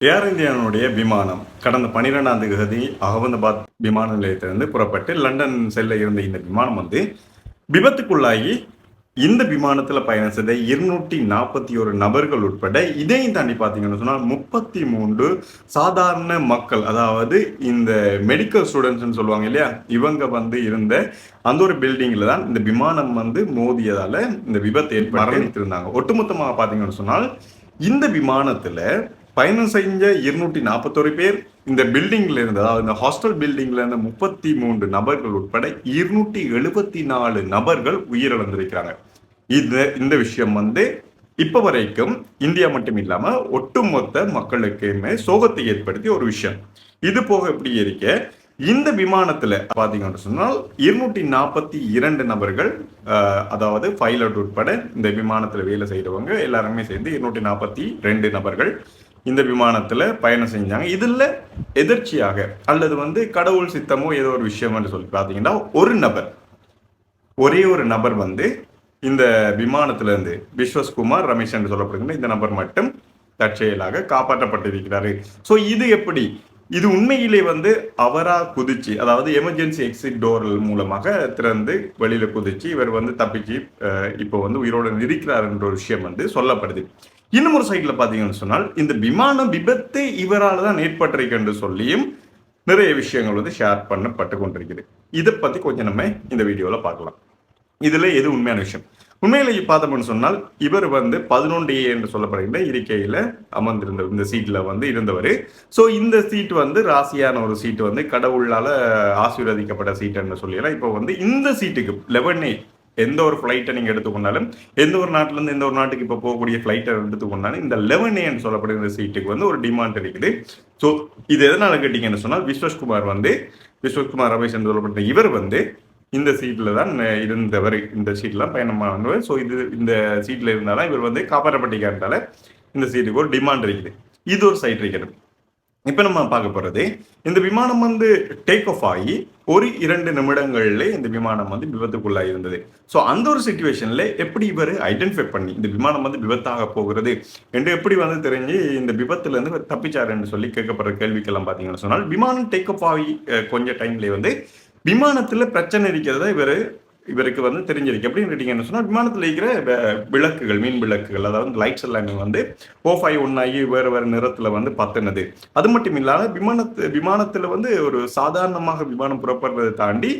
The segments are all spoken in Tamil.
ஏர் இந்தியானுடைய விமானம் கடந்த பனிரெண்டாம் தேதி அகமதாபாத் விமான நிலையத்திலிருந்து புறப்பட்டு லண்டன் செல்ல இருந்த இந்த விமானம் வந்து விபத்துக்குள்ளாகி இந்த விமானத்தில் பயணம் செய்த இருநூற்றி நாற்பத்தி ஒரு நபர்கள் உட்பட இதையும் தாண்டி பார்த்தீங்கன்னு சொன்னால் முப்பத்தி மூன்று சாதாரண மக்கள் அதாவது இந்த மெடிக்கல் ஸ்டூடெண்ட்ஸ்னு சொல்லுவாங்க இல்லையா? இவங்க வந்து இருந்த அந்த ஒரு பில்டிங்கில் தான் இந்த விமானம் வந்து மோதியதால இந்த விபத்து ஏற்பட்டு மரணித்திருந்தாங்க. ஒட்டுமொத்தமாக பார்த்தீங்கன்னு சொன்னால் இந்த விமானத்தில் பயணம் செஞ்ச இருநூற்றி நாற்பத்தொரு பேர் இந்த பில்டிங்ல இருந்து அதாவது இந்த ஹாஸ்டல் பில்டிங்ல இருந்த முப்பத்தி மூன்று நபர்கள் உட்பட இருநூற்றி எழுபத்தி நாலு நபர்கள் உயிரிழந்திருக்கிறாங்க. இந்த இந்த விஷயம் வந்து இப்ப வரைக்கும் இந்தியா மட்டும் இல்லாம ஒட்டுமொத்த மக்களுக்குமே சோகத்தை ஏற்படுத்திய ஒரு விஷயம். இது போக எப்படி இருக்க இந்த விமானத்துல பாத்தீங்கன்னு சொன்னால் இருநூற்றி நாற்பத்தி இரண்டு நபர்கள் அதாவது பைலட் உட்பட இந்த விமானத்துல வேலை செய்யறவங்க எல்லாருமே சேர்ந்து இருநூற்றி நாற்பத்தி ரெண்டு நபர்கள். இந்த விமானத்தில் பயணம் செஞ்சாங்க. இதில் எதிர்ச்சியாக அல்லது வந்து கடவுள் சித்தமோ ஏதோ ஒரு விஷயம்னு சொல்லி பார்த்தீங்கன்னா ஒரு நபர் ஒரே ஒரு நபர் வந்து இந்த விமானத்துல இருந்து விஸ்வஸ்குமார் ரமேஷ் என்று சொல்லப்படுகின்ற இந்த நபர் மட்டும் தற்செயலாக காப்பாற்றப்பட்டிருக்கிறாரு. ஸோ இது எப்படி? இது உண்மையிலே வந்து அவராக குதிச்சு அதாவது எமர்ஜென்சி எக்ஸிட் டோர் மூலமாக திறந்து வெளியில குதிச்சு இவர் வந்து தப்பிச்சு இப்போ வந்து உயிரோடு இருக்கிறார் என்ற ஒரு விஷயம் வந்து சொல்லப்படுது. இன்னும் ஒரு சைட்ல பாத்தீங்கன்னு சொன்னால் இந்த விமான விபத்து இவரால் தான் ஏற்பட்டிருக்கு என்று சொல்லியும் நிறைய விஷயங்கள் வந்து ஷேர் பண்ணப்பட்டு கொண்டிருக்குது. இதை பத்தி கொஞ்சம் நம்ம இந்த வீடியோல பார்க்கலாம். இதுல எது உண்மையான விஷயம்? உண்மையில பார்த்தோம்னு சொன்னால் இவர் வந்து பதினொன்று ஏ என்று சொல்லப்படுகின்ற இருக்கையில அமர்ந்திருந்த இந்த சீட்ல வந்து இருந்தவர். ஸோ இந்த சீட் வந்து ராசியான ஒரு சீட் வந்து கடவுளால ஆசீர்வதிக்கப்பட்ட சீட்டுன்னு சொல்லிடலாம் இப்போ வந்து இந்த சீட்டுக்கு லெவன் ஏ எந்த ஒரு ஃப்ளைட்டை நீங்கள் எடுத்துக்கொண்டாலும் எந்த ஒரு நாட்டிலேருந்து எந்த ஒரு நாட்டுக்கு இப்போ போகக்கூடிய ஃப்ளைட்டை எடுத்துக்கொண்டாலும் இந்த லெவன் ஏன்னு சொல்லப்படுகிற சீட்டுக்கு வந்து ஒரு டிமாண்ட் இருக்குது. ஸோ இது எதனால் கேட்டிங்கன்னு சொன்னால் விஸ்வஸ்குமார் வந்து விஸ்வஸ்குமார் ரமேஷ் என்று சொல்லப்பட்ட இவர் வந்து இந்த சீட்டில் தான் இருந்தவர் இந்த சீட்லாம் பயணமானவர். ஸோ இது இந்த சீட்டில் இருந்தாலும் இவர் வந்து காப்பாற்றப்பட்டிருக்காருனால இந்த சீட்டுக்கு ஒரு டிமாண்ட் இருக்குது. இது ஒரு சைட் இருக்கிறது இப்போ நம்ம பார்க்க போகிறது இந்த விமானம் வந்து டேக் ஆஃப் ஆகி ஒரு இரண்டு நிமிடங்கள்ல இந்த விமானம் வந்து விபத்துக்குள்ளா இருந்தது. ஸோ அந்த ஒரு சுச்சுவேஷனில் எப்படி இவர் ஐடென்டிஃபை பண்ணி இந்த விமானம் வந்து விபத்தாக போகிறது என்று எப்படி வந்து தெரிஞ்சு இந்த விபத்துலேருந்து தப்பிச்சாருன்னு சொல்லி கேட்கப்படுற கேள்விக்கெல்லாம் பார்த்தீங்கன்னு சொன்னால் விமானம் டேக் ஆஃப் ஆகி கொஞ்சம் டைம்லேயே வந்து விமானத்தில் பிரச்சனை இருக்கிறத இவர் இவருக்கு வந்து தெரிஞ்சிருக்கு. எப்படின்னு கேட்டீங்கன்னு சொன்னால் விமானத்தில் இருக்கிற விளக்குகள் மீன் விளக்குகள் அதாவது லைட்ஸ் எல்லாமே வந்து ஓ ஃபை ஒன் ஆகி வேறு வேறு நிறத்தில் வந்து பத்துனது. அது மட்டும் இல்லாமல் விமானத்து விமானத்தில் வந்து ஒரு சாதாரணமாக விமானம் புறப்படுறதை தாண்டி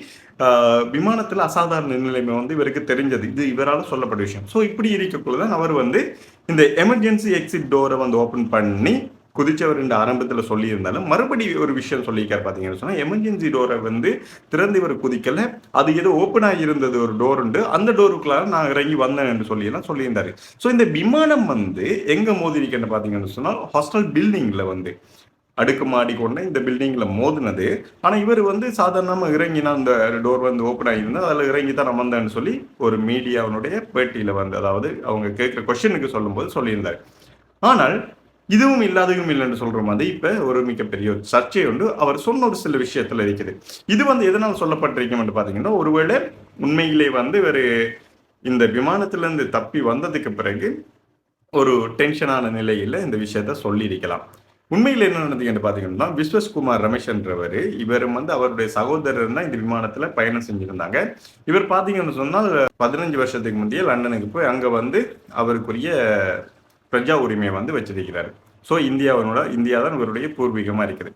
விமானத்தில் அசாதாரண நிலைமை வந்து இவருக்கு தெரிஞ்சது. இது இவரால் சொல்லப்பட்ட விஷயம். ஸோ இப்படி இருக்கக்குள்ள தான் அவர் வந்து இந்த எமர்ஜென்சி எக்ஸிட் டோரை வந்து ஓப்பன் பண்ணி குதிச்சவர் இந்த ஆரம்பத்தில் சொல்லியிருந்தாலும் மறுபடி ஒரு விஷயம் சொல்லியிருக்காரு பார்த்தீங்கன்னு சொன்னால் எமர்ஜென்சி டோரை வந்து திறந்து இவர் குதிக்கல. அது ஏதோ ஓப்பன் ஆகியிருந்தது ஒரு டோர் உண்டு. அந்த டோருக்குள்ளார நான் இறங்கி வந்தேன் என்று சொல்லியெல்லாம் சொல்லியிருந்தாரு. ஸோ இந்த விமானம் வந்து எங்கே மோதிருக்கேன்னு பார்த்தீங்கன்னு சொன்னால் ஹாஸ்டல் பில்டிங்கில் வந்து. அடுக்குமாடி கொண்ட இந்த பில்டிங்கில் மோதினது. ஆனால் இவர் வந்து சாதாரணமாக இறங்கினா அந்த டோர் வந்து ஓப்பன் ஆகியிருந்தா அதில் இறங்கி தான் நான் வந்தேன்னு சொல்லி ஒரு மீடியாவினுடைய பேட்டியில் வந்து அதாவது அவங்க கேட்குற கொஷனுக்கு சொல்லும்போது சொல்லியிருந்தார். ஆனால் இதுவும் இல்லாததும் இல்லைன்னு சொல்ற மாதிரி இப்ப ஒரு மிகப்பெரிய ஒரு சர்ச்சை உண்டு. அவர் சொன்ன ஒரு சில விஷயத்துல இருக்குது. இது வந்து எதனால் சொல்லப்பட்டிருக்கும் என்று பாத்தீங்கன்னா ஒருவேளை உண்மையிலே வந்து இவர் இந்த விமானத்திலிருந்து தப்பி வந்ததுக்கு பிறகு ஒரு டென்ஷனான நிலையில் இந்த விஷயத்த சொல்லியிருக்கலாம். உண்மையில் என்ன நடந்ததுன்னு பார்த்தீங்கன்னா விஸ்வஸ்குமார் ரமேஷ் என்றவர் இவரும் வந்து அவருடைய சகோதரர் தான் இந்த விமானத்தில் பயணம் செஞ்சுருந்தாங்க. இவர் பார்த்தீங்கன்னு சொன்னால் பதினஞ்சு வருஷத்துக்கு முந்தைய லண்டனுக்கு போய் அங்கே வந்து அவருக்குரிய பிரஜா உரிமையை வந்து வச்சிருக்கிறார். ஸோ இந்தியாவினோட இந்தியா தான் இவருடைய பூர்வீகமாக இருக்குது.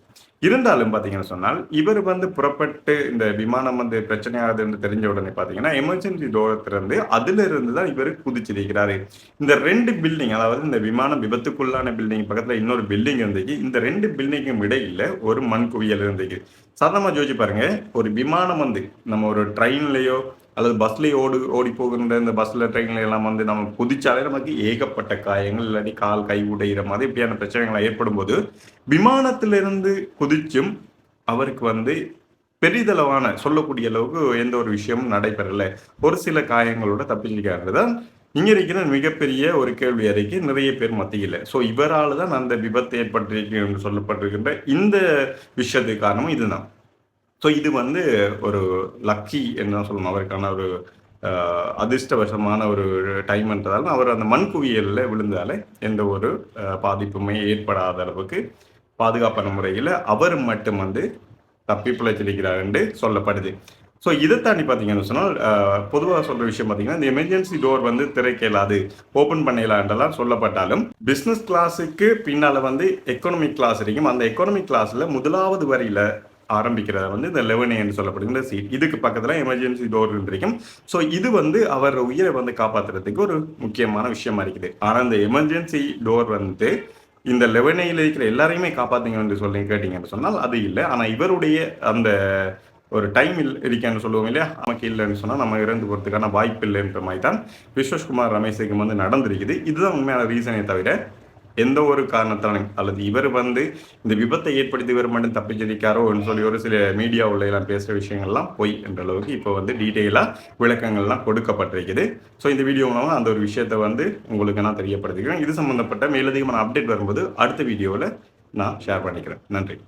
இருந்தாலும் பார்த்தீங்கன்னு சொன்னால் இவர் வந்து புறப்பட்டு இந்த விமானம் வந்து பிரச்சனையாகுதுன்னு தெரிஞ்ச உடனே பார்த்தீங்கன்னா எமர்ஜென்சி தூரத்திலிருந்து அதுல இருந்து தான் இவர் குதிச்சிருக்கிறாரு. இந்த ரெண்டு பில்டிங் அதாவது இந்த விமானம் விபத்துக்குள்ளான பில்டிங் பக்கத்தில் இன்னொரு பில்டிங் இருந்துச்சு. இந்த ரெண்டு பில்டிங்கும் இடையில ஒரு மண் குவியல் இருந்துச்சு. சாதாரணமா யோசிச்சு பாருங்க ஒரு விமானம் வந்து நம்ம ஒரு ட்ரெயின்லேயோ அல்லது பஸ்லேயே ஓடு ஓடி போகின்ற இந்த பஸ்ல ட்ரெயின்ல எல்லாம் வந்து நம்ம குதிச்சாலே நமக்கு ஏகப்பட்ட காயங்கள் இல்லாட்டி கால் கை உடைகிற மாதிரி இப்படியான பிரச்சனைகள் ஏற்படும் போது விமானத்திலிருந்து குதிச்சும் அவருக்கு வந்து பெரிதளவான சொல்லக்கூடிய அளவுக்கு எந்த ஒரு விஷயமும் நடைபெறலை. ஒரு சில காயங்களோட தப்பிச்சிருக்காரு தான் இங்க இருக்கிற மிகப்பெரிய ஒரு கேள்வி அறிக்கை. நிறைய பேர் மத்தியில். ஸோ இவரால் தான் அந்த விபத்து ஏற்பட்டிருக்கு என்று சொல்லப்பட்டிருக்கின்ற இந்த விஷயத்துக்கு காரணமும் இதுதான். ஸோ இது வந்து ஒரு லக்கி என்ன சொல்லணும் அவருக்கான ஒரு அதிர்ஷ்டவசமான ஒரு டைம்ன்றதால அவர் அந்த மண் குவியலில் விழுந்தாலே எந்த ஒரு பாதிப்புமே ஏற்படாத அளவுக்கு பாதுகாப்பான முறையில் அவர் மட்டும் வந்து தப்பி பிழைச்சிருக்கிறார் என்று சொல்லப்படுது. ஸோ இதை தாண்டி பார்த்தீங்கன்னு சொன்னால் பொதுவாக சொல்கிற விஷயம் பார்த்தீங்கன்னா இந்த எமர்ஜென்சி டோர் வந்து திறக்கலாது ஓப்பன் பண்ணலான்றலாம் சொல்லப்பட்டாலும் பிஸ்னஸ் கிளாஸுக்கு பின்னால் வந்து எக்கனாமிக் கிளாஸ் இருக்கும் அந்த எக்கனாமிக் கிளாஸில் முதலாவது வரியில் ஆரம்பிக்கிறத வந்து இந்த லெவனே என்று சொல்லப்படுகிற சீட் இதுக்கு பக்கத்தில் எமர்ஜென்சி டோர் இருக்கும் ஸோ இது வந்து அவர் உயிரை வந்து காப்பாற்றுறதுக்கு ஒரு முக்கியமான விஷயமா இருக்குது. ஆனால் இந்த எமர்ஜென்சி டோர் வந்து இந்த லெவனையில் இருக்கிற எல்லாரையுமே காப்பாத்துங்கன்னு சொல்லி கேட்டீங்கன்னு சொன்னால் அது இல்லை. ஆனால் இவருடைய அந்த ஒரு டைம் இல் இருக்கேன்னு சொல்லுவோம் இல்லையா? நமக்கு இல்லைன்னு சொன்னால் நம்ம இறந்து போகிறதுக்கான வாய்ப்பு இல்லைன்ற மாதிரி தான் விஸ்வஸ்குமார் ரமேஷுக்கு வந்து நடந்திருக்குது. இதுதான் உண்மையான ரீசனே தவிர எந்த ஒரு காரணத்தாலும் அல்லது இவர் வந்து இந்த விபத்தை ஏற்படுத்தி இவர் மட்டும் தப்பிச்சிருக்காரோன்னு சொல்லி ஒரு சில மீடியாவில் எல்லாம் பேசுகிற விஷயங்கள்லாம் பொய் என்ற அளவுக்கு இப்போ வந்து டீட்டெயிலாக விளக்கங்கள்லாம் கொடுக்கப்பட்டிருக்குது. ஸோ இந்த வீடியோ மூலமாக அந்த ஒரு விஷயத்தை வந்து உங்களுக்கு நான் தெரியப்படுத்திக்கிறேன். இது சம்மந்தப்பட்ட மேலதிகமான அப்டேட் வரும்போது அடுத்த வீடியோவில் நான் ஷேர் பண்ணிக்கிறேன். நன்றி.